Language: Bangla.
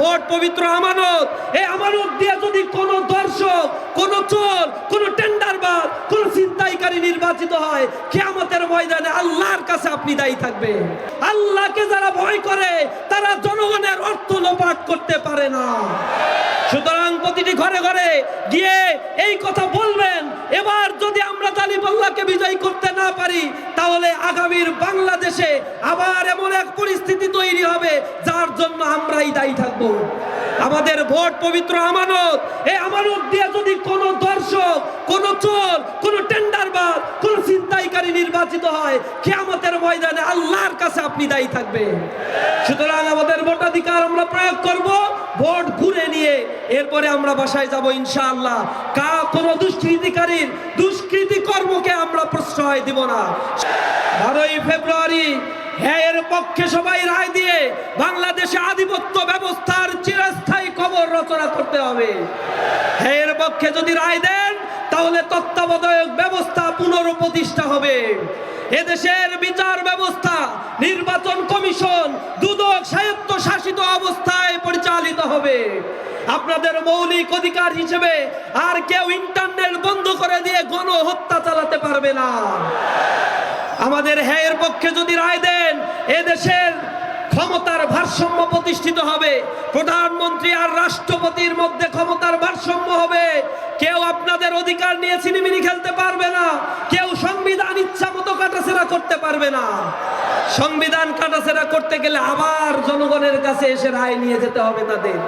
ভোট পবিত্র আমানত। এই আমানত দিয়ে যদি কোন দর্শক, কোন চোর, কোন টেন্ডারবাজ, কোন ছিনতাইকারী নির্বাচিত হয়, কিয়ামতের ময়দানে আল্লাহর কাছে আপনি দায়ী থাকবেন। আল্লাহকে যারা ভয় করে, তারা জনগণের অর্থ লোপাট করতে পারে না। সুতরাং প্রতিটি ঘরে ঘরে গিয়ে এই কথা বলবেন। এবার যদি আমরা তালিবাল্লাহকে বিজয় করতে না পারি তাহলে আগামীর বাংলাদেশে আবার এমন এক পরিস্থিতি তৈরি হবে, যার জন্য আমরাই দায়ী থাকব। আমাদের ভোট পবিত্র আমানত, এই আমানত দিয়ে যদি কোনো দর্শক, কোনো চোর, কোনো টেন্ডারবাজ, কোনো ছিনতাইকারী নির্বাচিত হয়, কিয়ামতের ময়দানে আল্লাহর কাছে আপনি দায়ী থাকবেন। সুতরাং আমাদের ভোটাধিকার আমরা প্রয়োগ করব, ভোট ঘুরে নিয়ে এরপরে আমরা বাসায় যাব ইনশাআল্লাহ। কা কোনো দুষ্কৃতিকারীর দুষ্কৃতি প্রশ্রয় দিব না। বারোই ফেব্রুয়ারি হ্যাঁ পক্ষে সবাই রায় দিয়ে বাংলাদেশে আধিপত্য ব্যবস্থার চিরস্থায়ী খবর রচনা করতে হবে। হ্যাঁ এর পক্ষে যদি রায় দেন, তাহলে তত্ত্বাবধায়ক ব্যবস্থা পুনরপ্রতিষ্ঠা হবে। এদেশের বিচার ব্যবস্থা, নির্বাচন কমিশন, দুদক পরিচালিত হবে। আপনাদের মৌলিক অধিকার হিসেবে আর কেউ ইন্টারনেট বন্ধ করে দিয়ে গণহত্যা চালাতে পারবে না। আমাদের হ্যায়ের পক্ষে যদি রায় দেন এদেশের ক্ষমতার ভারসাম্য প্রতিষ্ঠিত হবে। প্রধানমন্ত্রী আর রাষ্ট্রপতির মধ্যে ক্ষমতার ভারসাম্য হবে। কেউ আপনাদের অধিকার নিয়ে চিনিমিনি খেলতে পারবে না। কেউ সংবিধান ইচ্ছা মতো কাটাছেড়া করতে পারবে না। সংবিধান কাটাছেড়া করতে গেলে আবার জনগণের কাছে এসে রায় নিয়ে যেতে হবে তাদের।